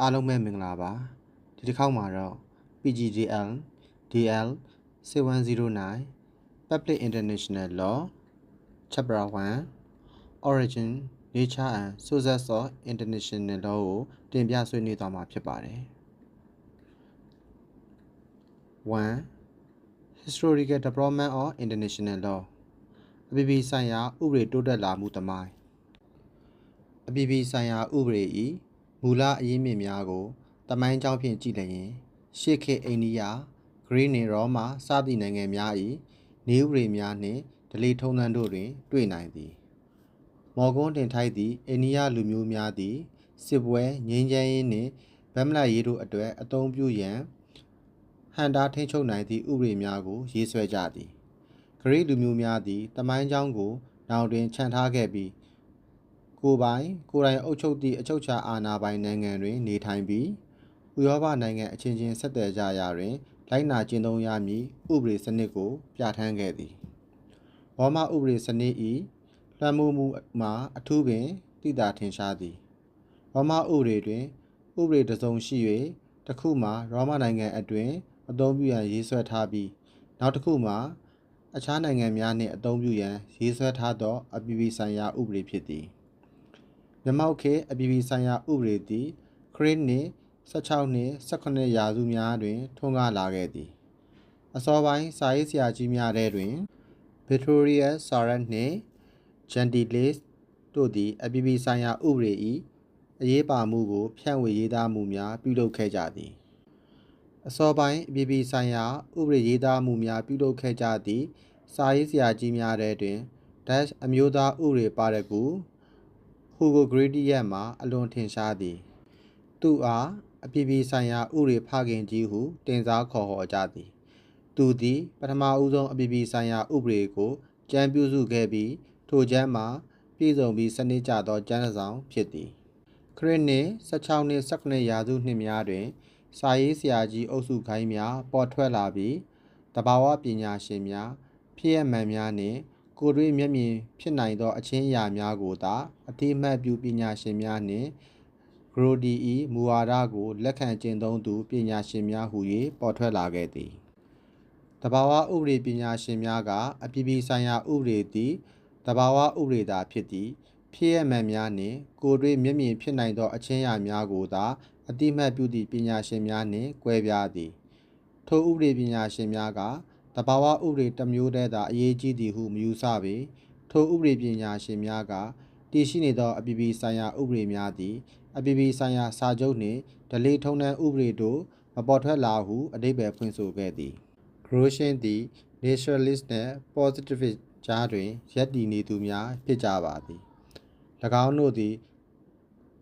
အားလုံးပဲမင်္ဂလာပါဒီတစ်ခေါက်မှာတော့ PGDL DL 6109 Public International Law Chapter 1 Origin Nature and Sources of International Law ကိုတင်ပြဆွေးနွေးသွားမှာဖြစ်ပါတယ်1 Historical Development of International Law အပြည်ပြည်ဆိုင်ရာဥပဒေတိုးတက်လာမှုသမိုင်းအပြည်ပြည်ဆိုင်ရာဥပဒေ၏ မူလအရင်းမြစ်များကိုတမိုင်းကြောင်းဖြင့်ကြည့်လျင်ရှေးခေတ်အိန္ဒိယဂရိနှင့်ရောမာစသည့်နိုင်ငံများ၏နေဥပဒေများနှင့်ဒလီထုံးတမ်းတို့တွင် တွေ့နိုင်သည် မော်ကွန်းတင်ထိုက်သည့်အိန္ဒိယလူမျိုးများသည်စစ်ပွဲငြိမ်းချမ်းရေးနှင့်ဗမ္မလရေးတို့အတွက်အသုံးပြုရန်ဟန်တာထိန်းချုပ်နိုင်သည့်ဥပဒေများကို ရေးဆွဲကြသည်ဂရိလူမျိုးများသည်တမိုင်းကြောင်းကိုနောင်တွင်ခြံထားခဲ့ပြီး ကိုယ်ပိုင်ကိုယ်တိုင်အုပ်ချုပ်သည့်အချုပ်အခြာအာဏာပိုင်နိုင်ငံတွင် နေထိုင်ပြီးဥရောပနိုင်ငံအချင်းချင်းဆက်သွယ်ကြရာတွင် လိုက်နာကျင့်သုံးရမည့်ဥပဒေစနစ်ကို ပြဋ္ဌာန်းခဲ့သည်။ရောမဥပဒေစနစ်၏လွှမ်းမိုးမှုမှာအထူးပင်သိသာထင်ရှားသည်။ရောမဥပဒေတွင်ဥပဒေတစ်စုံရှိ၍တစ်ခုမှာရောမနိုင်ငံအတွင်းအသုံးပြုရန်ရေးဆွဲထားပြီးနောက်တစ်ခုမှာအခြားနိုင်ငံများနှင့်အသုံးပြုရန်ရေးဆွဲထားသောအပြည်ပြည်ဆိုင်ရာဥပဒေဖြစ်သည်။ မြမောက်ခေအပြည်ပြည်ဆိုင်ရာဥပဒေသည်ခရစ်နှင့်16နှင့်18ရာစုများတွင် ထွန်းကားလာခဲ့သည် အစောပိုင်းစာရေးဆရာကြီးများထဲတွင် Victoria Sarat နှင့် Gentilis တို့သည် အပြည်ပြည်ဆိုင်ရာဥပဒေ၏အရေးပါမှုကို ဖြန့်ဝေရေးသားမှုများပြုလုပ်ခဲ့ကြသည်အစောပိုင်းအပြည်ပြည်ဆိုင်ရာဥပဒေရေးသားမှုများပြုလုပ်ခဲ့ကြသည့်စာရေးဆရာကြီးများထဲတွင် Dutch အမျိုးသားဥပဒေပါရဂူ ဟူဂိုဂရီဒီယက်မှာအလွန်ထင်ရှားသည် သူအားအပြည်ပြည်ဆိုင်ရာဥရေဖခင်ကြီးဟုတင်စားခေါ်ဟော်ကြသည် သူသည်ပထမဦးဆုံးအပြည်ပြည်ဆိုင်ရာဥပဒေကိုကြံပြုစုခဲ့ပြီးထိုကျမ်းမှာပြည်စုံပြီးစနစ်ကျသောကျမ်းစာဖြစ်သည်ခရစ်နှစ်16နှစ်19ရာစုနှစ်များတွင် စာရေးဆရာကြီးအုပ်စုခိုင်းများပေါ်ထွက်လာပြီးတဘာဝပညာရှင်များဖြစ်ရမှန်များနှင့် ကိုယ်တွေ့မျက်မြင်ဖြစ်နိုင်သော အချင်းအရာများကိုသာ အတိအမှတ်ပြုပညာရှင်များနှင့်ဂရိုဒီဤမူဝါဒကို လက်ခံကျင့်သုံးသူပညာရှင်များဟု၍ပေါ်ထွက်လာခဲ့သည်တဘာဝဥပဒေပညာရှင်များက အပြည်ပြည်ဆိုင်ရာဥပဒေသည်တဘာဝဥပဒေသာဖြစ်သည်ဖြစ်ရမှန်များနှင့် ကိုယ်တွေ့မျက်မြင်ဖြစ်နိုင်သော အချင်းအရာများကိုသာအတိအမှတ်ပြုသည့်ပညာရှင်များနှင့်ကွဲပြားသည်ထိုဥပဒေပညာရှင်များက တဘာဝဥပဒေတစ်မျိုးတည်းသာအရေးကြီးသည်ဟုမယူဆပေထိုဥပဒေပညာရှင်များကတည်ရှိနေသောအပြည်ပြည်ဆိုင်ရာဥပဒေများသည်အပြည်ပြည်ဆိုင်ရာစာချုပ်နှင့်ဒလေထုံးတမ်းဥပဒေတို့မပေါ်ထွက်လာဟုအဓိပ္ပာယ်ဖွင့်ဆိုခဲ့သည်ဂရိုရှင်သည် naturalist နှင့် positivist ကြားတွင်ရပ်တည်နေသူများဖြစ်ကြပါသည်၎င်းတို့သည်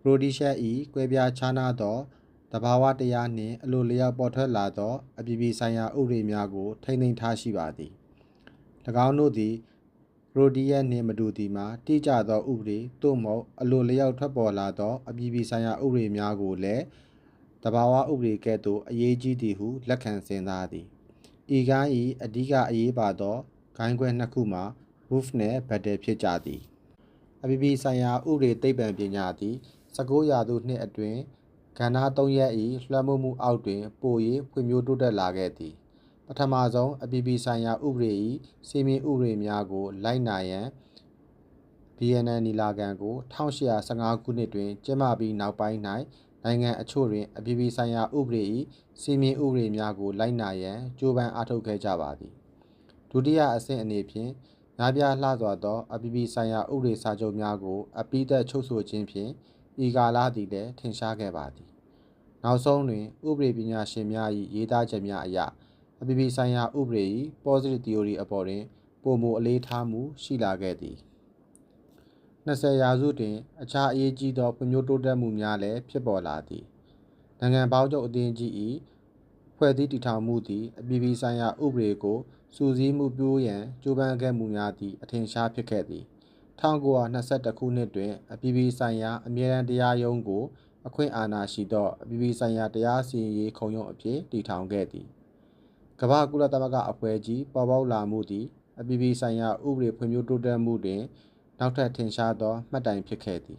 Rhodesia ၏ကွဲပြားခြားနားသော တဘာဝတရားနှင့်အလိုလျောက်ပေါ်ထွက်လာသောအပြည်ပြည်ဆိုင်ရာဥပဒေများကို ထိန်းသိမ်းထားရှိပါသည်၎င်းတို့သည်ရိုဒီယက်နှင့်မတူသည်မှာတိကျသောဥပဒေသို့မဟုတ်အလိုလျောက်ထွက်ပေါ်လာသောအပြည်ပြည်ဆိုင်ရာဥပဒေများကိုလည်းတဘာဝဥပဒေကဲ့သို့အရေးကြီးသည်ဟုလက်ခံစဉ်းစားသည်ဤကိုင်း၏အဓိကအရေးပါသောဂိုင်းခွဲနှစ်ခုမှာ roof နှင့် battle ဖြစ်ကြသည်အပြည်ပြည်ဆိုင်ရာဥပဒေသိပ္ပံပညာသည်19ရာစုနှစ်အတွင်း ကဏ္ဍ၃ရက်၏လွှမ်းမိုးမှုအောက်တွင် ပို၍ဖွံ့ဖြိုးတိုးတက်လာခဲ့သည်ပထမဆုံးအပြည်ပြည်ဆိုင်ရာဥပဒေ၏စီမင်းဥပဒေများကို လိုက်နာရန် BNN နီလာခံကို1815ခုနှစ်တွင်ကျင်းပပြီးနောက်ပိုင်း၌နိုင်ငံအချို့တွင်အပြည်ပြည်ဆိုင်ရာဥပဒေ၏စီမင်းဥပဒေများကို လိုက်နာရန်ကြိုးပမ်းအားထုတ်ခဲ့ကြပါသည်ဒုတိယအဆင့်အနေဖြင့်များပြားလှစွာသော အပြည်ပြည်ဆိုင်ရာဥပဒေစာချုပ်များကို အပိသက်ချုပ်ဆိုခြင်းဖြင့် ဤကာလသည်လည်းထင်ရှားခဲ့ပါသည်နောက်ဆုံးတွင် ဥပဒေပညာရှင်များ၏ရေးသားချက်များအရအပြည်ပြည်ဆိုင်ရာဥပဒေ၏ positive theory အပေါ်တွင်ပုံမအလေးထားမှုရှိလာခဲ့သည်20ရာစုတွင် အခြားအရေးကြီးသောဖွံ့ဖြိုးတိုးတက်မှုများလည်းဖြစ်ပေါ်လာသည်နိုင်ငံပေါင်းချုပ်အသင်းကြီး၏ဖွဲ့စည်းတည်ထောင်မှုသည်အပြည်ပြည်ဆိုင်ရာဥပဒေကိုစူးစီးမှုပြိုးရန်ကြိုးပမ်းခဲ့မှုများသည့်အထင်ရှားဖြစ်ခဲ့သည် 1922ခုနှစ်တွင် အပြည်ပြည်ဆိုင်ရာ အမြဲတမ်းတရားရုံးကို အခွင့်အာဏာရှိသော အပြည်ပြည်ဆိုင်ရာ တရားစီရင်ရေးခုံရုံးအဖြစ် တည်ထောင်ခဲ့သည် ကမ္ဘာကုလသမဂ္ဂအဖွဲ့ကြီး ပေါ်ပေါက်လာမှုသည် အပြည်ပြည်ဆိုင်ရာ ဥပဒေဖွံ့ဖြိုးတိုးတက်မှုတွင် နောက်ထပ်ထင်ရှားသော မှတ်တိုင်ဖြစ်ခဲ့သည်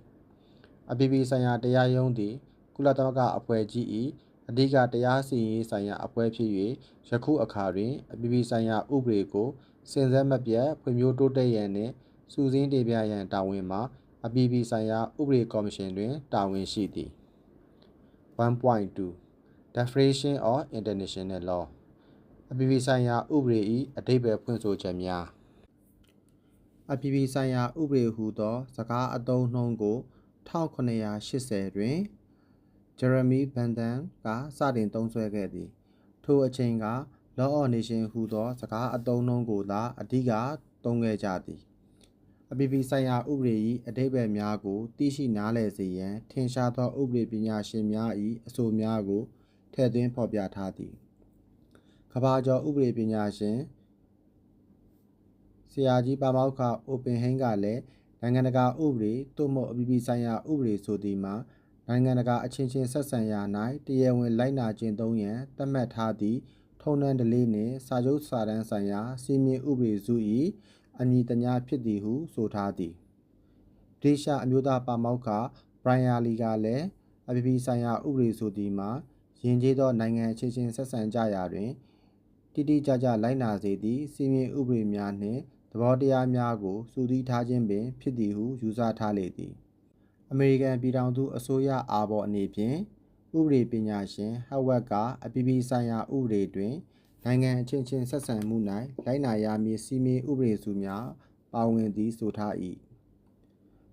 အပြည်ပြည်ဆိုင်ရာ တရားရုံးသည် ကုလသမဂ္ဂအဖွဲ့ကြီး၏အဓိက တရားစီရင်ရေးဆိုင်ရာအဖွဲ့ဖြစ်၍ယခုအခါတွင် အပြည်ပြည်ဆိုင်ရာ ဥပဒေကိုစင်စက်မပြတ် ဖွံ့ဖြိုးတိုးတက်ရန်နှင့် စူးစင်းတင်ပြရန်တာဝန်မှာအပြည်ပြည်ဆိုင်ရာဥပဒေကော်မရှင်တွင် တာဝန်ရှိသည်1.2 Definition of International Law အပြည်ပြည်ဆိုင်ရာဥပဒေ၏အဓိပ္ပာယ်ဖွင့်ဆိုချက်များအပြည်ပြည်ဆိုင်ရာဥပဒေဟူသော စကားအသုံးနှုန်းကို1980တွင်ဂျရမီဘန်တန်ကစတင်သုံးစွဲခဲ့သည် ထိုအချိန်က Law of Nation ဟူသော စကားအသုံးနှုန်းကိုသာအဓိကသုံးခဲ့ကြသည် အပြည်ပြည်ဆိုင်ရာဥပဒေ၏အဓိပ္ပာယ်များကိုသိရှိနားလည်စေရန်ထင်ရှားသောဥပဒေပညာရှင်များ၏အဆိုများကိုထည့်သွင်းဖော်ပြထားသည်ကမ္ဘာကျော်ဥပဒေပညာရှင်ဆရာကြီးပါမောက္ခအိုပင်ဟိန်းကလည်းနိုင်ငံတကာဥပဒေသို့မဟုတ်အပြည်ပြည်ဆိုင်ရာဥပဒေဆိုသည်မှာနိုင်ငံတကာအချင်းချင်းဆက်ဆံရာ၌တရားဝင်လိုက်နာကျင့်သုံးရန်သတ်မှတ်ထားသည့်ထုံးတမ်းဓလေ့နှင့်စာချုပ်စာတမ်းဆိုင်ရာစီမင်းဥပဒေစု၏ အမည်တညာဖြစ်သည်ဟုဆိုထားသည်ဗြိရှာအမျိုးသားပါမောက္ခဘရိုင်ယာလီကလည်းအပြည်ပြည်ဆိုင်ရာဥပဒေဆိုသည်မှာယဉ်ကျေးသောနိုင်ငံအချင်းချင်းဆက်ဆံကြရာတွင်တိတိကျကျလိုက်နာစေသည့်စီမင်းဥပဒေများနှင့်သဘောတရားများကိုစူးစီးထားခြင်းပင်ဖြစ်သည်ဟုယူဆထားလေသည်အမေရိကန်ပြည်ထောင်စုအစိုးရအာဘော်အနေဖြင့်ဥပဒေပညာရှင်ဟဝက်က အပြည်ပြည်ဆိုင်ရာဥပဒေတွင် နိုင်ငံအချင်းချင်းဆက်ဆံမှု၌လိုက်နာရမည့်စီမင်းဥပဒေစုများပါဝင်သည်ဆိုထား၏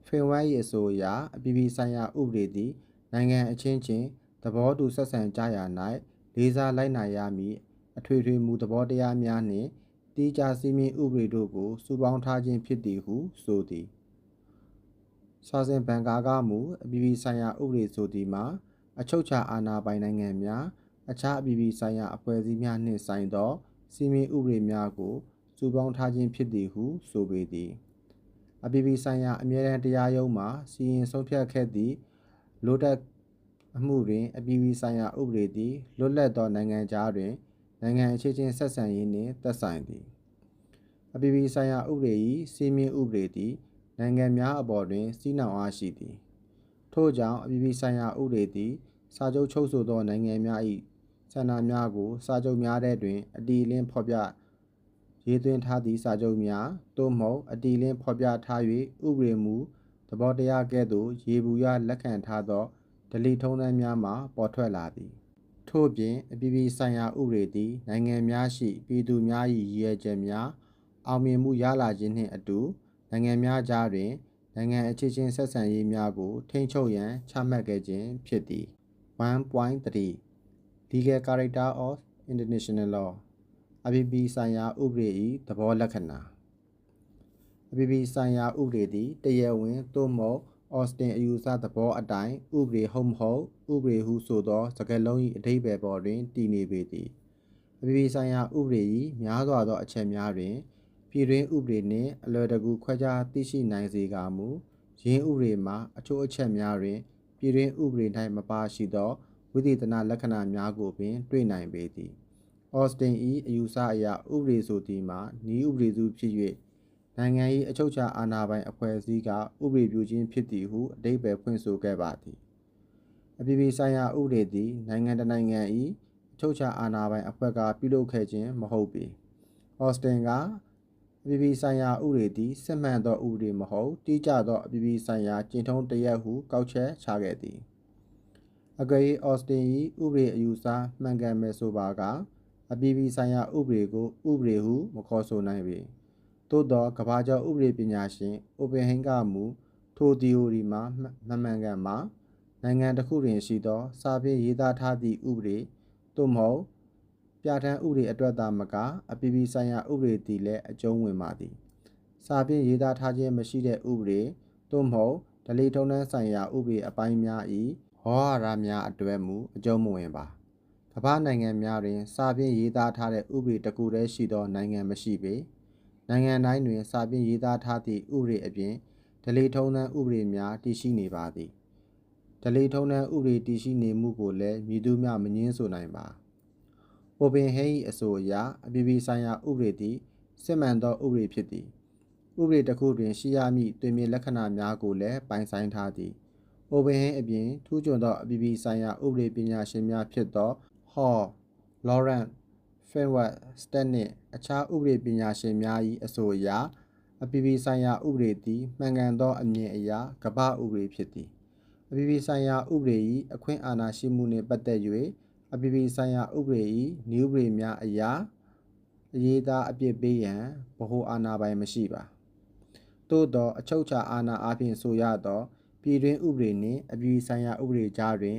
ဖင်ဝဲ၏အဆိုအရအပြည်ပြည်ဆိုင်ရာဥပဒေသည် နိုင်ငံအချင်းချင်းသဘောတူဆက်ဆံကြရာ၌လေးစားလိုက်နာရမည့်အထွေထွေမူသဘောတရားများနှင့်တိကျစီမင်းဥပဒေတို့ကိုစုပေါင်းထားခြင်းဖြစ်သည်ဟုဆိုသည်စာစဉ်ဘန်ကာကမူအပြည်ပြည်ဆိုင်ရာဥပဒေဆိုသည်မှာအချုပ်ချာအာဏာပိုင်နိုင်ငံများ အခြားအပြည်ပြည်ဆိုင်ရာအဖွဲ့အစည်းများနှင့်ဆိုင်သောစီမင်းဥပဒေများကိုစုပေါင်းထားခြင်းဖြစ်သည်ဟုဆိုပေသည်အပြည်ပြည်ဆိုင်ရာအမြဲတမ်းတရားရုံးမှစီရင်ဆုံးဖြတ်ခဲ့သည့်လိုတက်အမှုတွင်အပြည်ပြည်ဆိုင်ရာဥပဒေသည်လွတ်လပ်သောနိုင်ငံသားတွင်နိုင်ငံအခြေချင်းဆက်ဆံရေးနှင့်သက်ဆိုင်သည်အပြည်ပြည်ဆိုင်ရာဥပဒေ၏စီမင်းဥပဒေသည်နိုင်ငံများအပေါ်တွင်စီးနှောင်အားရှိသည်ထို့ကြောင့်အပြည်ပြည်ဆိုင်ရာဥပဒေသည်စာချုပ်ချုပ်ဆိုသောနိုင်ငံများ၏ ဆန္ဒများကို စာချုပ်များထဲတွင် အတီလင်းဖော်ပြရေးသွင်းထားသည့်စာချုပ်များ သို့မဟုတ် အတီလင်းဖော်ပြထား၍ဥပဒေမူသဘောတရားကဲ့သို့ရေဘူးရလက်ခံထားသောဒလီထုံးတမ်းများမှပေါ်ထွက်လာသည်ထို့ပြင်အပြည်ပြည်ဆိုင်ရာဥပဒေသည် နိုင်ငံများရှိ ပြည်သူများ၏ရည်ရွယ်ချက်များ အောင်မြင်မှုရလာခြင်းနှင့်အတူ နိုင်ငံများကြားတွင်နိုင်ငံအခြေချင်းဆက်ဆံရေးများကို ထိန်းချုပ်ရန်ချမှတ်ခဲ့ခြင်းဖြစ်သည်1.3 Legal Character of International Law အပြည်ပြည်ဆိုင်ရာဥပဒေ၏သဘောလက္ခဏာအပြည်ပြည်ဆိုင်ရာဥပဒေသည်တရားဝင်သို့မဟုတ်အော်စတင်အယူဆသဘောအတိုင်းဥပဒေဟုတ်မဟုတ်ဥပဒေဟုဆိုသောစကားလုံး၏အဓိပ္ပာယ်ပေါ်တွင်တည်နေပေသည်အပြည်ပြည်ဆိုင်ရာဥပဒေ၏များစွာသောအချက်များတွင်ပြည်တွင်းဥပဒေနှင့်အလွယ်တကူခွဲခြားသိရှိနိုင်စေကာမူရင်းဥပဒေမှာအချို့အချက်များတွင်ပြည်တွင်းဥပဒေ၌မပါရှိသော ဝိသေသနလက္ခဏာများကိုပင်တွေ့နိုင်ပေသည်အော်စတင်၏အယူဆအရဥပဒေဆိုသည်မှာဤဥပဒေစုဖြစ်၍နိုင်ငံ၏အချုပ်အခြာအာဏာပိုင်အဖွဲ့အစည်းကဥပဒေပြုခြင်းဖြစ်သည်ဟုအဓိပ္ပာယ်ဖွင့်ဆိုခဲ့ပါသည်အပြည်ပြည်ဆိုင်ရာဥပဒေသည်နိုင်ငံတနိုင်ငံ၏အချုပ်အခြာအာဏာပိုင်အဖွဲ့ကပြုလုပ်ခဲ့ခြင်းမဟုတ်ပေအော်စတင်ကအပြည်ပြည်ဆိုင်ရာဥပဒေသည်စစ်မှန်သောဥပဒေမဟုတ်တိကျသောအပြည်ပြည်ဆိုင်ရာကျင့်ထုံးတရက်ဟုကောက်ချက်ချခဲ့သည် အကယ်၍အော်စတင်၏ဥပဒေအယူဆမှန်ကန်မယ်ဆိုပါကအပြည်ပြည်ဆိုင်ရာဥပဒေကိုဥပဒေဟုမခေါ်ဆိုနိုင်ပေသို့သောကမ္ဘာကျော်ဥပဒေပညာရှင်အိုပင်ဟိန်ကမူထိုသီအိုရီမှာမမှန်ကန်မှာနိုင်ငံတစ်ခုတွင်ရှိသော စာဖြင့်ရေးသားထားသည့်ဥပဒေသို့မဟုတ်ပြဋ္ဌာန်းဥပဒေအတွက်သာမကအပြည်ပြည်ဆိုင်ရာဥပဒေသည်လည်းအကျုံးဝင်ပါသည်စာဖြင့်ရေးသားထားခြင်းမရှိတဲ့ဥပဒေသို့မဟုတ်ဒလီထုံးတန်းဆိုင်ရာဥပဒေအပိုင်းများ၏ ဟောဟာရများအတွက်မူအကျုံးမဝင်ပါကမ္ဘာနိုင်ငံများတွင်စာဖြင့်ရေးသားထားတဲ့ဥပဒေတစ်ခုတည်းရှိသောနိုင်ငံမရှိပေနိုင်ငံတိုင်းတွင်စာဖြင့်ရေးသားထားသည့်ဥပဒေအပြင်ဒလီထုံးတန်းဥပဒေများတည်ရှိနေပါသည်ဒလီထုံးတန်းဥပဒေတည်ရှိနေမှုကိုလည်းမြည်သူများမငင်းဆိုနိုင်ပါ။အိုပင်ဟဲ၏အဆိုအရအပြည်ပြည်ဆိုင်ရာဥပဒေသည်စစ်မှန်သောဥပဒေဖြစ်သည်။ဥပဒေတစ်ခုတွင်ရှိရမည့်တွင်မြင်လက္ခဏာများကိုလည်းပိုင်ဆိုင်ထားသည်။ အိုဘဟင်းအပြင်ထူးချွန်သောအပြည်ပြည်ဆိုင်ရာဥပဒေပညာရှင်များဖြစ်သော Hall, Lawrence, Finwat, Stet နှင့်အခြားဥပဒေပညာရှင်များ၏အဆိုအရအပြည်ပြည်ဆိုင်ရာဥပဒေသည်မှန်ကန်သောအမြင်အရကမ္ဘာဥပဒေဖြစ်သည်အပြည်ပြည်ဆိုင်ရာဥပဒေ၏အခွင့်အာဏာရှိမှုနှင့်ပတ်သက်၍အပြည်ပြည်ဆိုင်ရာဥပဒေ၏နည်းဥပဒေများအရာအရေးသားအပြစ်ပေးရန်ဗဟိုအာဏာပိုင်မရှိပါသို့သောအချုပ်အခြာအာဏာအားဖြင့်ဆိုရသော ပြည်တွင်းဥပဒေနှင့်အပြည်ပြည်ဆိုင်ရာဥပဒေကြားတွင်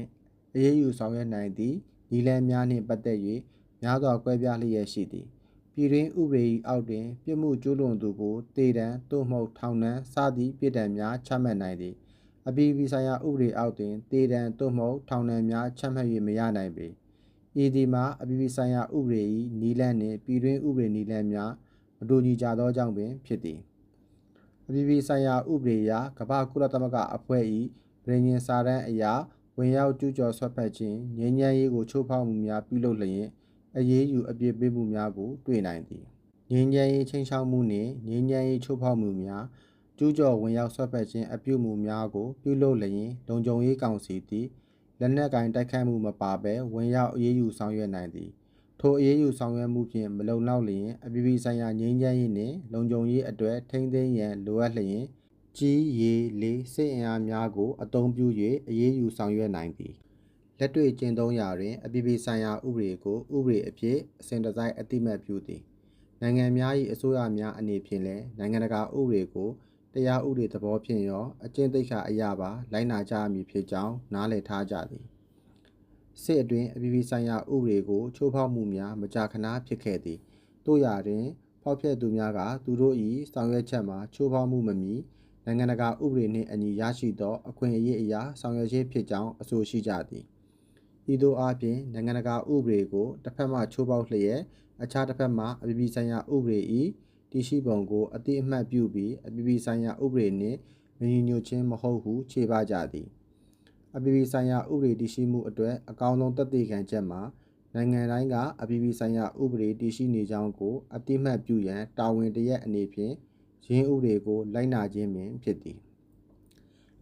အရေးယူဆောင်ရွက်နိုင်သည့်နည်းလမ်းများနှင့်ပတ်သက်၍များစွာကွဲပြားလျက်ရှိသည်ပြည်တွင်းဥပဒေ၏အောက်တွင်ပြစ်မှုကျူးလွန်သူကိုတေတံသို့မဟုတ်ထောင်ဒဏ်စသည့်ပြစ်ဒဏ်များချမှတ်နိုင်သည်အပြည်ပြည်ဆိုင်ရာဥပဒေအောက်တွင်တေတံသို့မဟုတ်ထောင်ဒဏ်များချမှတ်၍မရနိုင်ပေဤဒီမှာအပြည်ပြည်ဆိုင်ရာဥပဒေ၏နီလန်းနှင့်ပြည်တွင်းဥပဒေနီလန်းများမတူညီကြသောကြောင့်ပင်ဖြစ်သည် အပြည်ပြည်ဆိုင်ရာဥပဒေအရကမ္ဘာကုလသမဂ္ဂအဖွဲ့၏ပြည်ညင်စာတမ်းအရာဝင်ရောက်ကျူးကျော်ဆွတ်ဖက်ခြင်းငြိမ်းချမ်းရေးကိုချိုးဖောက်မှုများပြုလုပ်လျင်အရေးယူအပြစ်ပေးမှုများကိုတွေ့နိုင်သည်ငြိမ်းချမ်းရေးချင်းချောက်မှုနှင့်ငြိမ်းချမ်းရေးချိုးဖောက်မှုများကျူးကျော်ဝင်ရောက်ဆွတ်ဖက်ခြင်းအပြုမှုများကိုပြုလုပ်လျင်လုံခြုံရေးကောင်စီသည်လက်နက်ကင်တိုက်ခိုက်မှုမပါဘဲဝင်ရောက်အရေးယူဆောင်ရွက်နိုင်သည် ထိုအရေးယူဆောင်ရွက်မှုဖြင့်မလုံလောက်လျင်အပြည်ပြည်ဆိုင်ရာငြိမ်းချမ်းရေးနှင့်လုံခြုံရေးအတွက်ထိန်းသိမ်းရန်လိုအပ်လျင်ကြီးရေလေးစစ်အင်အားများကိုအသုံးပြု၍အရေးယူဆောင်ရွက်နိုင်သည်လက်တွေ့ကျင့်သုံးရာတွင်အပြည်ပြည်ဆိုင်ရာဥပဒေကိုဥပဒေအဖြစ်အစဉ်တစိုက်အတိမတ်ပြုသည်နိုင်ငံများ၏အစိုးရများအနေဖြင့်လည်းနိုင်ငံတကာဥပဒေကိုတရားဥပဒေသဘောဖြင့်ရောအကျင့်သိက္ခာအရာပါလိုက်နာကြမည်ဖြစ်ကြောင်းနားလည်ထားကြသည် စစ်အတွင်းအပြည်ပြည်ဆိုင်ရာဥပဒေကိုချိုးဖောက်မှုများမကြာခဏဖြစ်ခဲ့သည်တို့ရာတွင်ဖောက်ဖျက်သူများကသူတို့၏ဆောင်ရွက်ချက်မှာချိုးဖောက်မှုမမီနိုင်ငံတကာဥပဒေနှင့်အညီရရှိသောအခွင့်အရေးအရာဆောင်ရွက်ခြင်းဖြစ်ကြောင်းအဆိုရှိကြသည်ဤသို့အားဖြင့်နိုင်ငံတကာဥပဒေကိုတစ်ဖက်မှချိုးဖောက်လျက်အခြားတစ်ဖက်မှအပြည်ပြည်ဆိုင်ရာဥပဒေ၏တည်ရှိပုံကိုအတိအမှတ်ပြုပြီးအပြည်ပြည်ဆိုင်ရာဥပဒေနှင့်မညီညွတ်ခြင်းမဟုတ်ဟုခြေပကြသည် အပြည်ပြည်ဆိုင်ရာဥပဒေတည်ရှိမှုအတွက်အကောင်းဆုံးသက်သေခံချက်မှာနိုင်ငံတိုင်းကအပြည်ပြည်ဆိုင်ရာဥပဒေတည်ရှိနေကြောင်းကိုအတိအမှတ်ပြုရန်တာဝန်တရက်အနေဖြင့်ရင်းဥပဒေကိုလိုက်နာခြင်းပင်ဖြစ်သည်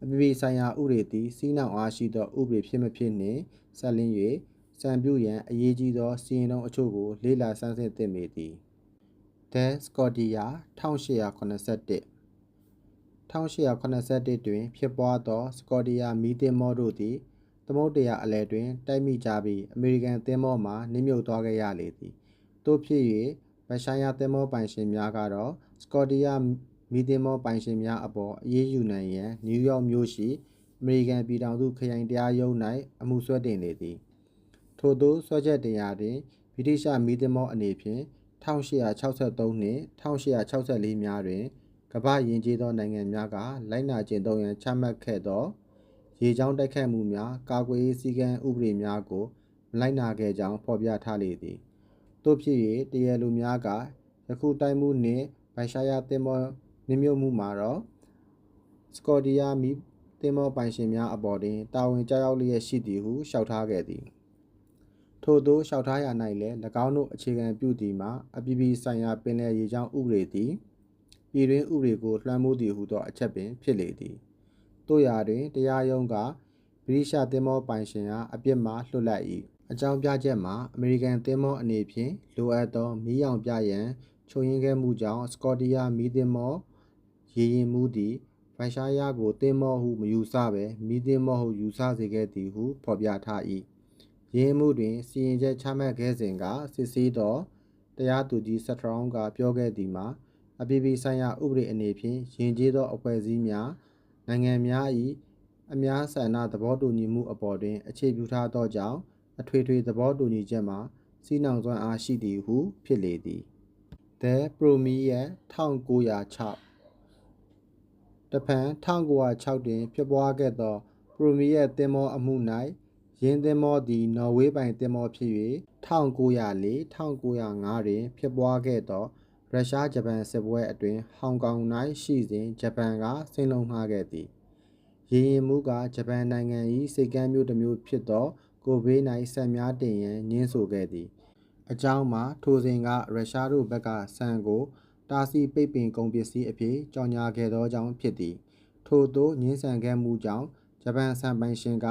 အပြည်ပြည်ဆိုင်ရာဥပဒေသည်စီးနှောင်အားရှိသောဥပဒေဖြစ်မဖြစ်နှင့်ဆက်လင်း၍စံပြုရန်အရေးကြီးသောစီရင်လုံးအချို့ကိုလေ့လာဆန်းစစ်သင့်ပေသည် The Scotia 1881 1881တွင် ဖြစ်ပွားသော စကော်ဒီယာမီတင်မောတို့သည် သမုတ်တရားအလဲတွင် တိုက်မိကြပြီး အမေရိကန်သင်းမောမှနစ်မြုပ်သွားခဲ့ရလေသည်တို့ဖြစ်၍ရုရှားယာသင်းမောပိုင်ရှင်များကတော့ စကော်ဒီယာမီတင်မောပိုင်ရှင်များအပေါ် အရေးယူနိုင်ရန် နယူးယောက်မြို့ရှိ အမေရိကန်ပြည်ထောင်စု ခရိုင်တရားရုံး၌အမှုစွဲတင်လေသည် ထို့သောစွဲချက်တင်ရာတွင် ဗြိတိရှမီတင်မောအနေဖြင့် 1863 နှင့် 1864 များတွင် ကမ္ဘာယဉ်ကျေးသောနိုင်ငံများကလိုက်နာကျင့်သုံးရန်ချမှတ်ခဲ့သောရေကြောင်းတိုက်ခတ်မှုများကာကွယ်ရေးစည်းကမ်းဥပဒေများကိုမလိုက်နာခဲ့ကြောင်းဖော်ပြထားလေသည်တို့ဖြစ်၍တရလူများကယခုတိုက်မှုနှင့်ဗိုင်ရှာယာတင်မောနမြုပ်မှုမှာတော့စကော်ဒီယာမီတင်မောပိုင်ရှင်များအပေါ်တွင်တာဝန်ကြောက်ရောက်လျက်ရှိသည်ဟုရှောက်ထားခဲ့သည်ထို့သောလျှောက်ထားရ၌လည်း၎င်းတို့အခြေခံပြုသည်မှာအပြည်ပြည်ဆိုင်ရာပင်လယ်ရေကြောင်းဥပဒေသည် ပြည်တွင်းဥပဒေကိုလွှမ်းမိုးသည်ဟုသော အချက်ပင်ဖြစ်လေသည်တို့ရာတွင်တရားရုံးကဗြိတိရှသင်္ဘောပိုင်ရှင်အားအပြစ်မှလွတ်လပ်၏အကြောင်းပြချက်မှာအမေရိကန်သင်္ဘောအနေဖြင့်လိုအပ်သောမီးရောင်ပြရန်ချုံရင်းခဲ့မှုကြောင့်စကော်တီယာမီးသင်္ဘောရေရင်မှုသည်ဗိုင်ရှားယာကိုသင်္ဘောဟုမယူဆဘဲမီးသင်္ဘောဟုယူဆစေခဲ့သည်ဟုဖော်ပြထား၏ရင်းမှုတွင်စီရင်ချက်ချမှတ်ခဲ့စဉ်ကစစ်ဆေးသောတရားသူကြီးစထရောင်းကပြောခဲ့သည်မှာ အပြည်ပြည်ဆိုင်ရာဥပဒေအနေဖြင့်ယဉ်ကျေးသောအဖွဲ့အစည်းများနိုင်ငံများ၏အများဆန္ဒသဘောတူညီမှုအပေါ်တွင်အခြေပြုထားသောကြောင့်အထွေထွေသဘောတူညီချက်မှာစီးနှောင်စွမ်းအားရှိသည်ဟုဖြစ်လေသည် The Prometheus 1906တဖန်1906တွင် ဖြစ်ပွားခဲ့သော Prometheus သင်္ဘောအမှု၌ယင်းသင်္ဘောသည်နော်ဝေးပိုင်သင်္ဘောဖြစ်၍1904-1905တွင် ဖြစ်ပွားခဲ့သော ရုရှားဂျပန်စစ်ပွဲအတွင်းဟောင်ကောင်၌ရှိစဉ်ဂျပန်ကဆင်းလုံးမှားခဲ့သည်ရေရင်မှုကဂျပန်နိုင်ငံ၏စိတ်ကမ်းမျိုးတစ်မျိုးဖြစ်သောကိုဘေး၌ဆက်များတင်ရန်ညှင်းဆိုခဲ့သည် အကြောင်းမှာထိုစဉ်ကရုရှားတို့ဘက်ကဆန်ကိုတာစီပိတ်ပင်ကုန်ပစ္စည်းအဖြစ်ကြော်ညာခဲ့သောကြောင့်ဖြစ်သည် ထို့သောညှင်းဆန်ခဲ့မှုကြောင့်ဂျပန်အစံပိုင်ရှင်က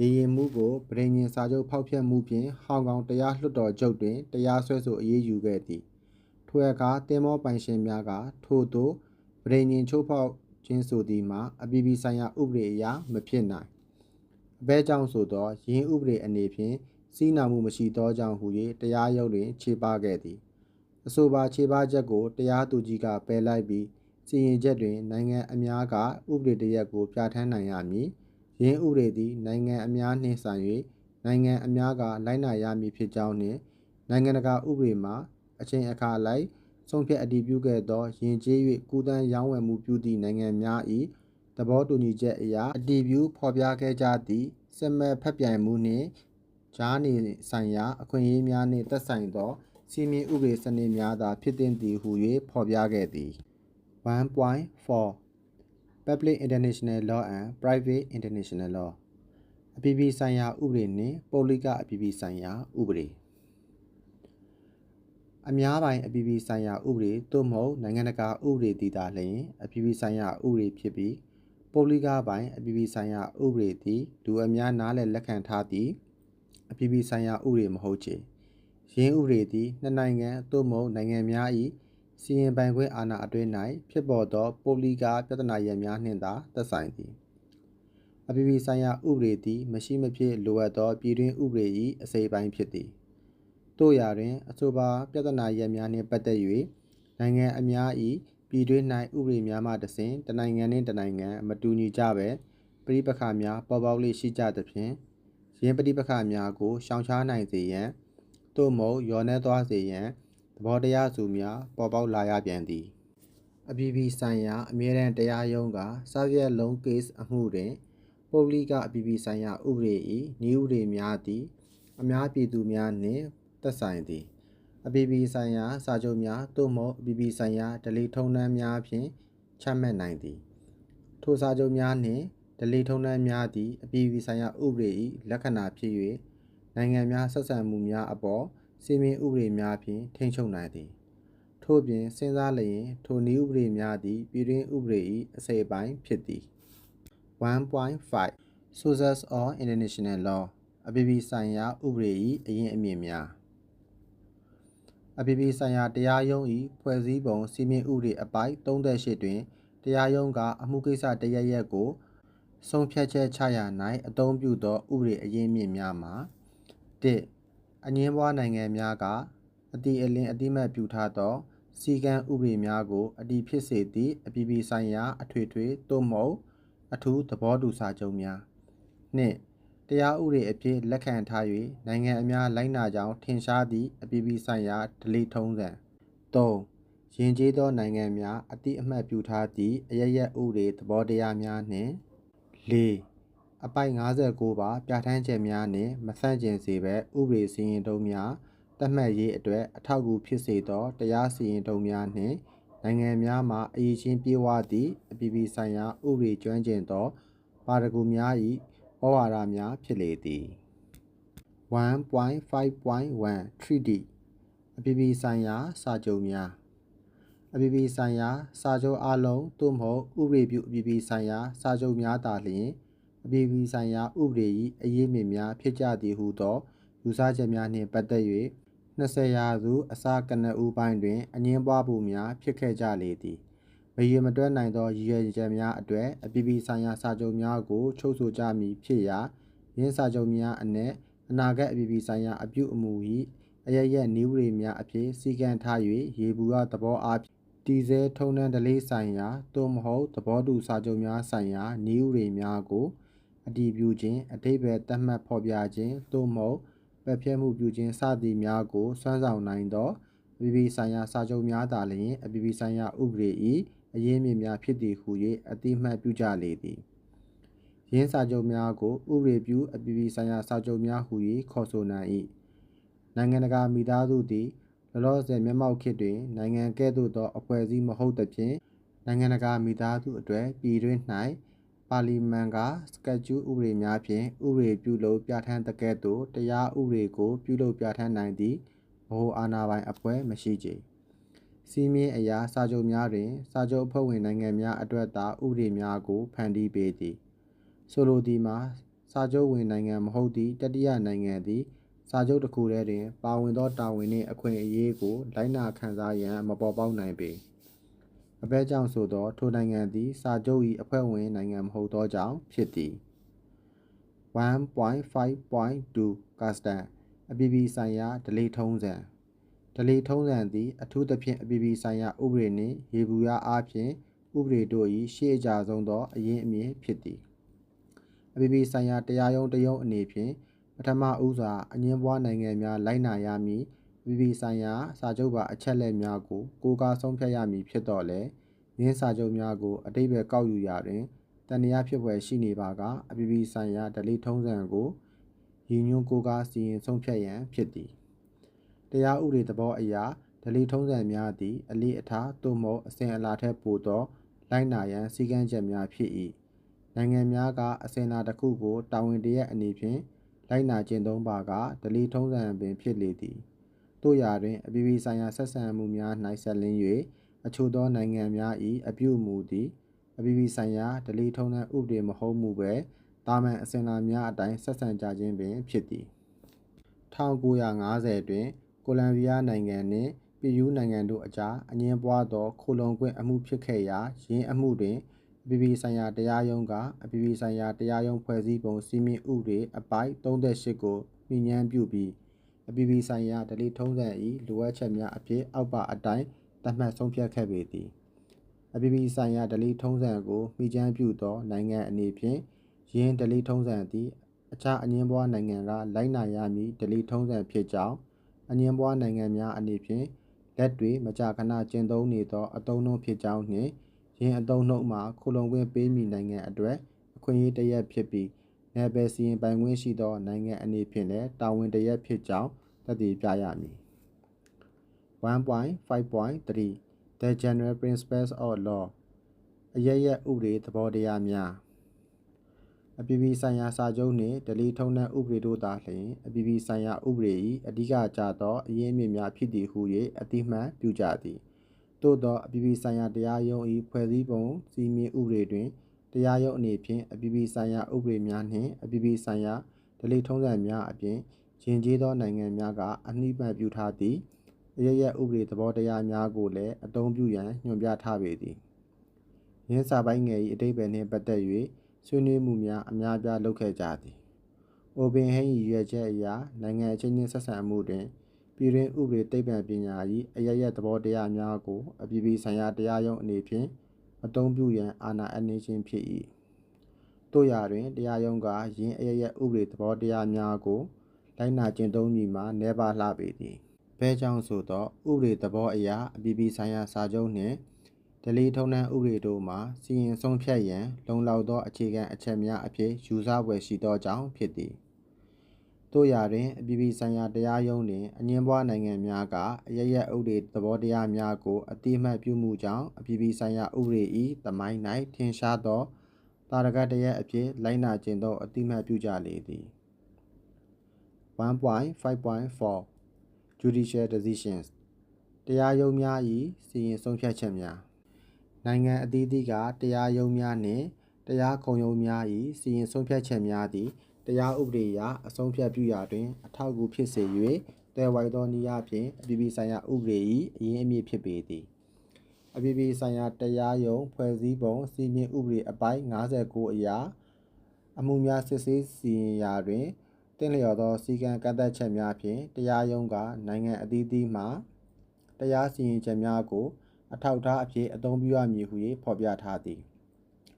ရေရင်မှုကိုဗြိဉ္ဉ်စာချုပ်ဖောက်ဖျက်မှုဖြင့်ဟောင်ကောင်တရားလွှတ်တော်ချုပ်တွင်တရားစွဲဆိုအရေးယူခဲ့သည် ထိုအခါတင်မောပိုင်ရှင်များကထို့သို့ဗြိဉ္ဉ်ချိုးဖောက်ခြင်းဆိုသည်မှာအပြည်ပြည်ဆိုင်ရာဥပဒေအရမဖြစ်နိုင်အဘဲကြောင့်ဆိုသောယင်းဥပဒေအနေဖြင့်စီးနာမှုမရှိသောကြောင့်ဟူ၍တရားရုံးတွင် ခြေပခဲ့သည်အဆိုပါခြေပချက်ကိုတရားသူကြီးကပယ်လိုက်ပြီးစီရင်ချက်တွင် နိုင်ငံအများကဥပဒေတရက်ကိုပြဋ္ဌာန်းနိုင်ရမည်ယင်းဥပဒေသည်နိုင်ငံအများနှင့်ဆိုင်၍နိုင်ငံအများကလိုက်နာရမည်ဖြစ်ကြောင်းနှင့်နိုင်ငံတကာဥပဒေမှာ အချိန်အခါလိုက်ဆုံးဖြတ်အတည်ပြုခဲ့သောယဉ်ကျေး၍ကုသန်းရောင်းဝယ်မှုပြုသည့်နိုင်ငံများ၏သဘောတူညီချက်အရာအတည်ပြုဖော်ပြခဲ့ကြသည့်စစ်မှတ်ဖက်ပြိုင်မှုနှင့်ဂျားနေဆိုင်ရာအခွင့်အရေးများနှင့်သက်ဆိုင်သောစီမင်းဥပဒေစနစ်များသာဖြစ်သင့်သည်ဟု၍ဖော်ပြခဲ့သည်1.4 Public International Law and Private International Law အပြည်ပြည်ဆိုင်ရာဥပဒေနှင့်ပုဂ္ဂလိကအပြည်ပြည်ဆိုင်ရာဥပဒေ အများပိုင်းအပြည်ပြည်ဆိုင်ရာဥပဒေသို့မဟုတ်နိုင်ငံတကာဥပဒေတည်တာလျှင်အပြည်ပြည်ဆိုင်ရာဥပဒေဖြစ်ပြီးပုဂ္ဂလိကပိုင်းအပြည်ပြည်ဆိုင်ရာဥပဒေသည်လူအများနားလည်လက်ခံထားသည့်အပြည်ပြည်ဆိုင်ရာဥပဒေမဟုတ်ချေရင်းဥပဒေသည်နှစ်နိုင်ငံသို့မဟုတ်နိုင်ငံများ၏စီရင်ပိုင်ခွင့်အာဏာအတွင်း၌ဖြစ်ပေါ်သောပုဂ္ဂလိကပြဿနာရပ်များနှင့်သာသက်ဆိုင်သည်အပြည်ပြည်ဆိုင်ရာဥပဒေသည်မရှိမဖြစ်လိုအပ်သောပြည်တွင်းဥပဒေ၏အစိပ်ပိုင်းဖြစ်သည် တို့ရာတွင် အဆိုပါပြဿနာရပ်များနှင့်ပတ်သက်၍နိုင်ငံအများ၏ပြည်တွင်း၌ဥပဒေများမှတဆင့်တနိုင်ငံနှင့်တနိုင်ငံမတူညီကြဘဲပြည်ပခါများပေါ်ပေါက်လေရှိကြသဖြင့်ရင်းပြည်ပခါများကိုရှောင်ရှားနိုင်စေရန်သို့မဟုတ်ရောနှဲသွားစေရန်သဘောတရားစုများပေါ်ပေါက်လာရပြန်သည်အပြည်ပြည်ဆိုင်ရာအမြဲတမ်းတရားရုံးကဆာဗီယက်လုံး case အမှုတွင်ပုဂ္ဂလိကအပြည်ပြည်ဆိုင်ရာဥပဒေ၏နည်းဥပဒေများသည်အများပြည်သူများနှင့် သက်ဆိုင်သည်အပြည်ပြည်ဆိုင်ရာစာချုပ်များသို့မဟုတ်အပြည်ပြည်ဆိုင်ရာဒလီထုံးတမ်းများဖြင့်ချမှတ်နိုင်သည်ထိုစာချုပ်များနှင့်ဒလီထုံးတမ်းများသည်အပြည်ပြည်ဆိုင်ရာဥပဒေ၏လက္ခဏာဖြစ်၍နိုင်ငံများဆက်ဆံမှုများအပေါ်စီမင်းဥပဒေများဖြင့်ထိန်းချုပ်နိုင်သည်ထို့ပြင်စဉ်းစားလျင်ထိုနည်းဥပဒေများသည်ပြည်တွင်းဥပဒေ၏အစိပ်အပိုင်းဖြစ်သည်1.5 Sources of International Law အပြည်ပြည်ဆိုင်ရာဥပဒေ၏အရင်အမြင့်များ အပြည်ပြည်ဆိုင်ရာတရားရုံး၏ဖွဲ့စည်းပုံစီမင်းဥပဒေအပိုက်38တွင်တရားရုံးကအမှုကိစ္စတရရက်ကိုဆုံးဖြတ်ချက်ချရာ၌အသုံးပြုသောဥပဒေအရင်းမြစ်များမှာ1အငင်းပွားနိုင်ငံများကအတိအလင်းအတိမတ်ပြုထားသောစီကံဥပဒေများကို အတည်ဖြစ်စေသည့်အပြည်ပြည်ဆိုင်ရာအထွေထွေသို့မဟုတ်အထူးသဘောတူစာချုပ်များနှင့် တရားဥပဒေအဖြစ်လက်ခံထား၍နိုင်ငံအများလိုက်နာကြောင်းထင်ရှားသည့်အပြည်ပြည်ဆိုင်ရာဒလိထုံးစံ3ယဉ်ကျေးသောနိုင်ငံများအတိအမှတ်ပြုထားသည့်အရရက်ဥပဒေသဘောတရားများနှင့်4အပိုက်59ပါပြဋ္ဌာန်းချက်များနှင့်မဆန့်ကျင်စေဘဲဥပဒေစီရင်ထုံးများသတ်မှတ်ရေးအတွက်အထောက်အကူဖြစ်စေသောတရားစီရင်ထုံးများနှင့်နိုင်ငံများမှအရေးချင်းပြေဝသည့်အပြည်ပြည်ဆိုင်ရာဥပဒေကျွမ်းကျင်သောပါရဂူများ၏ ဩဝါဒများဖြစ်လေသည်1.5.1 3D အပြည်ပြည်ဆိုင်ရာ စာချုပ်များအပြည်ပြည်ဆိုင်ရာစာချုပ်အလုံးသို့မဟုတ်ဥပဒေပြုအပြည်ပြည်ဆိုင်ရာစာချုပ်များသာလျှင်အပြည်ပြည်ဆိုင်ရာဥပဒေ၏အရေးမြစ်များဖြစ်ကြသည်ဟုသောယူဆချက်များနှင့်ပတ်သက်၍20ရာစုအစကနဦးပိုင်းတွင်အငင်းပွားမှုများဖြစ်ခဲ့ကြလေသည် မရေမတွက်နိုင်သောရည်ရွယ်ချက်များအတွေ့အပြည်ပြည်ဆိုင်ရာစာချုပ်များကိုချုပ်ဆိုကြမည်ဖြစ်ရာရင်းစာချုပ်များအနက်အနာဂတ်အပြည်ပြည်ဆိုင်ရာအပြုအမူ၏အရရက်နည်းဝရများအဖြစ်စည်းကမ်းထား၍ရေဘူးကသဘောအားဖြင့်တည်ဆဲထုံနှံဒလေးဆိုင်ရာသို့မဟုတ်သဘောတူစာချုပ်များဆိုင်ရာနည်းဥပဒေများကိုအတည်ပြုခြင်းအတိပ္ပယ်သတ်မှတ်ဖော်ပြခြင်းသို့မဟုတ်ပယ်ဖျက်မှုပြုခြင်းစသည်များကိုစွမ်းဆောင်နိုင်သောအပြည်ပြည်ဆိုင်ရာစာချုပ်များသာလျှင်အပြည်ပြည်ဆိုင်ရာဥပဒေ၏ အရင်းမြစ်များဖြစ်သည်ဟု၍အတိမတ်ပြုကြလေသည်ရင်းစာချုပ်များကိုဥပဒေပြုအပြည်ပြည်ဆိုင်ရာစာချုပ်များဟု၍ခေါ်ဆိုနိုင်၏နိုင်ငံတကာမိသားစုသည်လောလောဆယ်မျက်မှောက်ခေတ်တွင် နိုင်ငံကဲ့သို့သောအဖွဲ့အစည်းမဟုတ်သဖြင့်နိုင်ငံတကာမိသားစုအတွက်ပြည်တွင်း၌ပါလီမန်ကစကက်ကျူးဥပဒေများဖြင့်ဥပဒေပြုလုပ်ပြဋ္ဌာန်းတကဲ့သို့တရားဥပဒေကို ပြုလုပ်ပြဋ္ဌာန်းနိုင်သည့်ဗဟိုအာဏာပိုင်အဖွဲ့မရှိကြ။ စီးမင်းအရာစာချုပ်များတွင် စာချုပ်အဖွဲ့ဝင်နိုင်ငံများအတွက်သာဥပဒေများကို ဖန်တီးပေးသည် ဆိုလိုသည်မှာ စာချုပ်ဝင်နိုင်ငံမဟုတ်သည့်တတိယနိုင်ငံသည် စာချုပ်တစ်ခုတည်းတွင် ပါဝင်သောတာဝန်နှင့်အခွင့်အရေးကို လိုက်နာခံစားရန် မပေါ်ပေါက်နိုင်ပေအဘဲကြောင့်ဆိုသော ထိုနိုင်ငံသည် စာချုပ်၏အဖွဲ့ဝင်နိုင်ငံမဟုတ်သောကြောင့်ဖြစ်သည်1.5.2ကာစတန်အပြည်ပြည်ဆိုင်ရာဒလိထုံးစံ ဒလိထုံးစံသည် အထူးသဖြင့်အပြည်ပြည်ဆိုင်ရာဥပဒေနှင့်ရေဘူးရအားဖြင့်ဥပဒေတို့၏ရှေ့အကြဆုံးသောအရင်းအမြစ်ဖြစ်သည်အပြည်ပြည်ဆိုင်ရာတရားရုံးတရုံးအနေဖြင့်ပထမဦးစွာအငင်းပွားနိုင်ငံများလိုက်နာရမည်အပြည်ပြည်ဆိုင်ရာစာချုပ်ပါအချက်လက်များကိုကိုးကားဆုံးဖြတ်ရမည်ဖြစ်တော့လေရင်းစာချုပ်များကိုအတိတ်ပဲကောက်ယူရာတွင်တန်တရားဖြစ်ပွဲရှိနေပါကအပြည်ပြည်ဆိုင်ရာဒလိထုံးစံကိုရည်ညွှန်းကိုးကားစီရင်ဆုံးဖြတ်ရန်ဖြစ်သည် တရားဥပဒေသဘောအရဒလိထုံးစံများသည်အလေးအထားသို့မဟုတ်အစဉ်အလာထက်ပိုသောလိုက်နာရန်စည်းကမ်းချက်များဖြစ်၏နိုင်ငံများကအစဉ်အလာတစ်ခုကိုတာဝန်တရက်အနေဖြင့်လိုက်နာကျင့်သုံးပါကဒလိထုံးစံပင်ဖြစ်လေသည်တို့ရာတွင်အပြည်ပြည်ဆိုင်ရာဆက်ဆံမှုများ၌ဆက်လင်း၍အချို့သောနိုင်ငံများ၏အပြုအမူသည်အပြည်ပြည်ဆိုင်ရာဒလိထုံးစံဥပဒေမဟုတ်မှုပဲတာမန်အစဉ်အလာများအတိုင်းဆက်ဆံကြခြင်းပင်ဖြစ်သည်1950တွင် ကိုလံဘီယာနိုင်ငံနှင့်ပြည်ယူနိုင်ငံတို့အကြား အငင်းပွားသော ခိုလုံခွင့်အမှုဖြစ်ခဲ့ရာ ယင်းအမှုတွင် အပြည်ပြည်ဆိုင်ရာတရားရုံးက အပြည်ပြည်ဆိုင်ရာတရားရုံးဖွဲ့စည်းပုံစီမင်းဥပဒေ အပိုက်38 ကိုမြင့်ညမ်းပြုပြီး အပြည်ပြည်ဆိုင်ရာဒလိထုံးစံ၏လိုအပ်ချက်များအဖြစ် အောက်ပါအတိုင်း သတ်မှတ်ဆုံးဖြတ်ခဲ့ပေသည် အပြည်ပြည်ဆိုင်ရာဒလိထုံးစံကိုမိကျန်းပြုသော နိုင်ငံအနေဖြင့် ယင်းဒလိထုံးစံသည် အခြားအငင်းပွားနိုင်ငံက လိုက်နာရမည်ဒလိထုံးစံဖြစ်ကြောင်း အငင်းပွားနိုင်ငံများအနေဖြင့်လက်တွေမကြာခဏကျင့်သုံးနေသောအသုံးနှုန်းဖြစ်ကြောင်းနှင့်ယင်းအသုံးနှုန်းမှာခုလုံခွင့်ပေးမည်နိုင်ငံအတွက်အခွင့်အရေးတရက်ဖြစ်ပြီးနယ်ပယ်စီရင်ပိုင်ခွင့်ရှိသောနိုင်ငံအနေဖြင့်လည်းတာဝန်တရက်ဖြစ်ကြောင်းသက်သေပြရမည်1.5.3 The General Principles of Law အရရက်ဥပဒေသဘောတရားများ အပြည်ပြည်ဆိုင်ရာစာချုပ်နှင့်ဒလီထုံးတဲ့ဥပဒေတို့သာလျှင်အပြည်ပြည်ဆိုင်ရာဥပဒေ၏အဓိကကျသောအရင်းအမြစ်များဖြစ်သည်ဟု၍အတိမတ်ပြုကြသည်သို့သောအပြည်ပြည်ဆိုင်ရာတရားရုံး၏ဖွဲ့စည်းပုံစီမင်းဥပဒေတွင်တရားရုံးအနေဖြင့်အပြည်ပြည်ဆိုင်ရာဥပဒေများနှင့်အပြည်ပြည်ဆိုင်ရာဒလိထုံးစံများအပြင်ယဉ်ကျေးသောနိုင်ငံများကအနှိမ့်ပြုထားသည့်အရရက်ဥပဒေသဘောတရားများကိုလည်းအသုံးပြုရန်ညွှန်ပြထားပေသည်ရင်းစာပိုင်းငယ်၏အတိပ္ပယ်နှင့်ပတ်သက်၍ ဆွေးနွေးမှုများအများပြားလုပ်ခဲ့ကြသည်။အိုပင်ဟိန်း၏ရွယ်ချက်အရာနိုင်ငံအချင်းချင်းဆက်ဆံမှုတွင်ပြည်တွင်းဥပဒေသိပ္ပံပညာ၏အရရက်သဘောတရားများကိုအပြည်ပြည်ဆိုင်ရာတရားရုံးအနေဖြင့်အသုံးပြုရန်အာဏာအနှင်းခြင်းဖြစ်၏။တို့ရာတွင်တရားရုံးကယင်းအရရက်ဥပဒေသဘောတရားများကိုလိုက်နာကျင့်သုံးမည်မှာနေပါလှပေသည်။ဘဲကြောင့်ဆိုသောဥပဒေသဘောအရာအပြည်ပြည်ဆိုင်ရာစာချုပ်နှင့် ဒလီထုံနှံဥပဒေတို့မှာစီရင်ဆုံးဖြတ်ရန် လုံလောက်သောအခြေခံအချက်များအဖြစ်ယူဆပွဲရှိသောကြောင့်ဖြစ်သည်တို့ရာတွင်အပြည်ပြည်ဆိုင်ရာတရားရုံးတွင်အငင်းပွားနိုင်ငံများကအရရက်ဥပဒေသဘောတရားများကိုအတိအမှတ်ပြုမှုကြောင့်အပြည်ပြည်ဆိုင်ရာဥပဒေ၏သမိုင်း၌ထင်ရှားသောတာရကတရက်အဖြစ်လိုက်နာကျင့်သောအတိအမှတ်ပြုကြလေသည်1.5.4 Judicial Decisions တရားရုံးများ၏စီရင်ဆုံးဖြတ်ချက်များ နိုင်ငံအသီးသီးကတရားရုံးများနှင့်တရားခုံရုံးများ၏စီရင်ဆုံးဖြတ်ချက်များသည်တရားဥပဒေအရအဆုံးဖြတ်ပြုရာတွင် အထောက်အကူဖြစ်စေ၍တဲဝိုင်သောနည်းအားဖြင့်အပြည်ပြည်ဆိုင်ရာဥပဒေ၏အရင်းအမြစ်ဖြစ်ပေသည်အပြည်ပြည်ဆိုင်ရာတရားရုံးဖွဲ့စည်းပုံစီမင်းဥပဒေအပိုင်း59အရာအမှုများစစ်ဆေးစီရင်ရာတွင်တင့်လျော်သောစီကံကန့်သက်ချက်များဖြင့်တရားရုံးကနိုင်ငံအသီးသီးမှတရားစီရင်ချက်များကို အထောက်အထားအဖြစ်အသုံးပြုရမည်ဟု၍ဖော်ပြထားသည်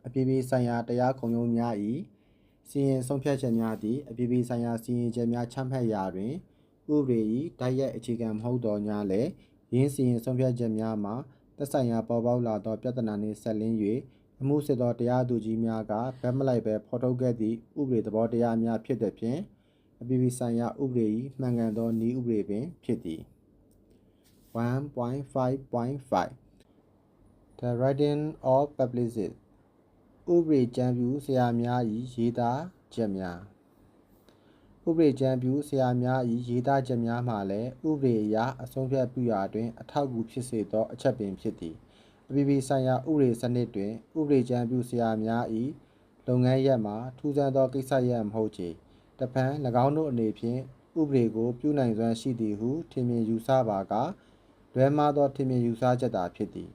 အပြည်ပြည်ဆိုင်ရာတရားခုံရုံးများ၏စီရင်ဆုံးဖြတ်ချက်များသည်အပြည်ပြည်ဆိုင်ရာစီရင်ချက်များချမှတ်ရာတွင်ဥပဒေ၏တိုက်ရိုက်အခြေခံမဟုတ်သောညာလည်းရင်းစီရင်ဆုံးဖြတ်ချက်များမှာသက်ဆိုင်ရာပေါ်ပေါက်လာသောပြဿနာနှင့်ဆက်လင်း၍အမှုစစ်သောတရားသူကြီးများကဗက်မလိုက်ပဲဖော်ထုတ်ခဲ့သည့်ဥပဒေသဘောတရားများဖြစ်သည်ဖြင့်အပြည်ပြည်ဆိုင်ရာဥပဒေ၏မှန်ကန်သောနည်းဥပဒေပင်ဖြစ်သည် 1.5.5 The Writing of Publicist ဥပဒေကြံပြူဆရာများ၏ရေးသားချက်များဥပဒေကြံပြူဆရာများ၏ရေးသားချက်များမှလည်းဥပဒေအရအဆုံးဖြတ်ပြုရာတွင်အထောက်အကူဖြစ်စေသောအချက်ပင်ဖြစ်သည်အပြည်ပြည်ဆိုင်ရာဥပဒေစနစ်တွင်ဥပဒေကြံပြူဆရာများ၏လုပ်ငန်းရပ်မှာထူးဆန်းသောကိစ္စရပ်မဟုတ်ချေတဖန်၎င်းတို့အနေဖြင့်ဥပဒေကိုပြုနိုင်စွမ်းရှိသည်ဟုထင်မြင်ယူဆပါက လွဲမှားသောထင်မြင်ယူဆချက်သာဖြစ်သည်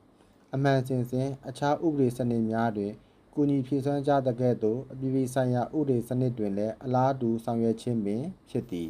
အမှန်စင်စဉ်အခြားဥပဒေစနစ်များတွင်ကူညီဖြည့်စွမ်းကြသကဲ့သို့အပြည်ပြည်ဆိုင်ရာဥပဒေစနစ်တွင်လည်းအလားတူဆောင်ရွက်ခြင်းပင်ဖြစ်သည်